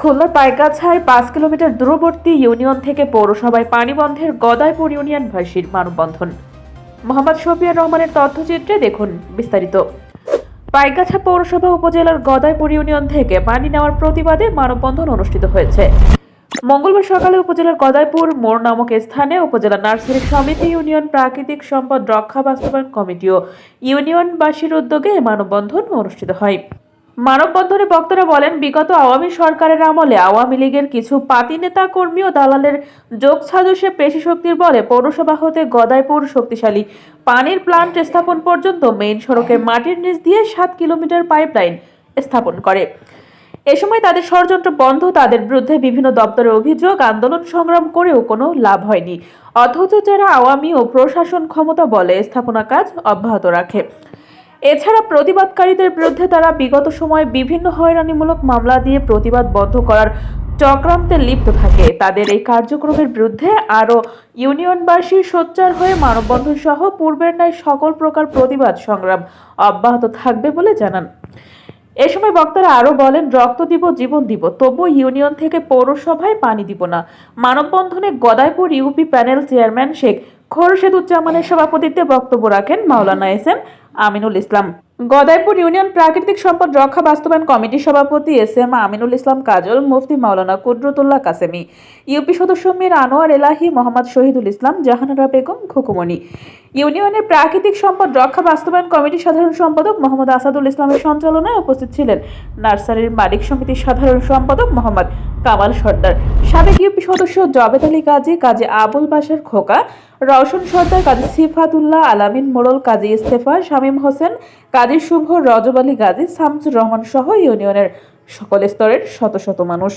খুলনার পাইগাছায় পাঁচ কিলোমিটার দূরবর্তী ইউনিয়ন থেকে পৌরসভায় পানি বন্ধের গদাইপুর ইউনিয়নবাসীর মানববন্ধন। মোহাম্মদ শফিয়ার রহমানের তথ্যচিত্রে দেখুন বিস্তারিত। পাইগাছা পৌরসভা উপজেলার গদাইপুর ইউনিয়ন থেকে পানি নেওয়ার প্রতিবাদে মানববন্ধন অনুষ্ঠিত হয়েছে। মঙ্গলবার সকালে উপজেলার গদাইপুর মোড় নামক স্থানে উপজেলা নার্সারি সমিতি ইউনিয়ন প্রাকৃতিক সম্পদ রক্ষা বাস্তবায়ন কমিটি ও ইউনিয়নবাসীর উদ্যোগে মানববন্ধন অনুষ্ঠিত হয়। মানববন্ধনে বক্তারা বলেন, বিগত আওয়ামী সরকারের আমলে আওয়ামী লীগের কিছু পাতি নেতা কর্মী ও দালালের যোগ সাজসে পেশি শক্তির বলে পৌরসভা হতে গদাইপুর শক্তিশালী পানির প্লান্ট স্থাপন পর্যন্ত মেইন সড়কের মাটির নিচ দিয়ে সাত কিলোমিটার পাইপলাইন স্থাপন করে। এ সময় তাদের ষড়যন্ত্র বন্ধ, তাদের বিরুদ্ধে বিভিন্ন দপ্তরের অভিযোগ, আন্দোলন সংগ্রাম করেও কোনো লাভ হয়নি। অথচ যারা আওয়ামী ও প্রশাসন ক্ষমতা বলে স্থাপনা কাজ অব্যাহত রাখে। এছাড়া প্রতিবাদকারীদের বিরুদ্ধে তারা বিগত সময়ে বিভিন্ন হয়রানিমূলক মামলা দিয়ে প্রতিবাদ বন্ধ করার চক্রান্তে লিপ্ত থাকে। তাদের এই কার্যক্রমের বিরুদ্ধে আরও ইউনিয়নবাসী সোচ্চার হয়ে মানববন্ধন সহ পূর্বের ন্যায় সকল প্রকার প্রতিবাদ সংগ্রাম অব্যাহত থাকবে বলে জানান। এ সময় বক্তারা আরও বলেন, রক্ত দিব, জীবন দিব তবু ইউনিয়ন থেকে পৌরসভায় পানি দিব না। মানববন্ধনে Gadaipur UP panel chairman Sheikh খোরশেদুজ্জামানের সভাপতিত্বে বক্তব্য রাখেন Maulana S M Aminul Islam. Gadaipur union প্রাকৃতিক সম্পদ রক্ষা বাস্তবায়ন কমিটির সভাপতি S M Aminul Islam Kajol, Mufti Maulana Kudratullah Kasemi, UP সদস্য মীর আনোয়ার এলাহি, মোহাম্মদ শহীদুল ইসলাম, জাহানারা বেগম, খুকুমণি। ইউনিয়নের প্রাকৃতিক সম্পদ রক্ষা বাস্তবায়ন কমিটির সাধারণ সম্পাদক মোহাম্মদ আসাদুল ইসলামের সঞ্চালনায় উপস্থিত ছিলেন নার্সারির মালিক সমিতির সাধারণ সম্পাদক মোহাম্মদ কামাল সর্দার। সাবেক ইউপি সদস্য জবেদ আলী কাজী কাজী আবুল বাসার খোকা, রওশন সর্দার কাজী সিফাতুল্লাহ আলামিন মোড়ল কাজী ইস্তেফা শামীম হোসেন, কাজী শুভ, রজব আলী গাজী শামসুর রহমান সহ ইউনিয়নের সকল স্তরের শত শত মানুষ।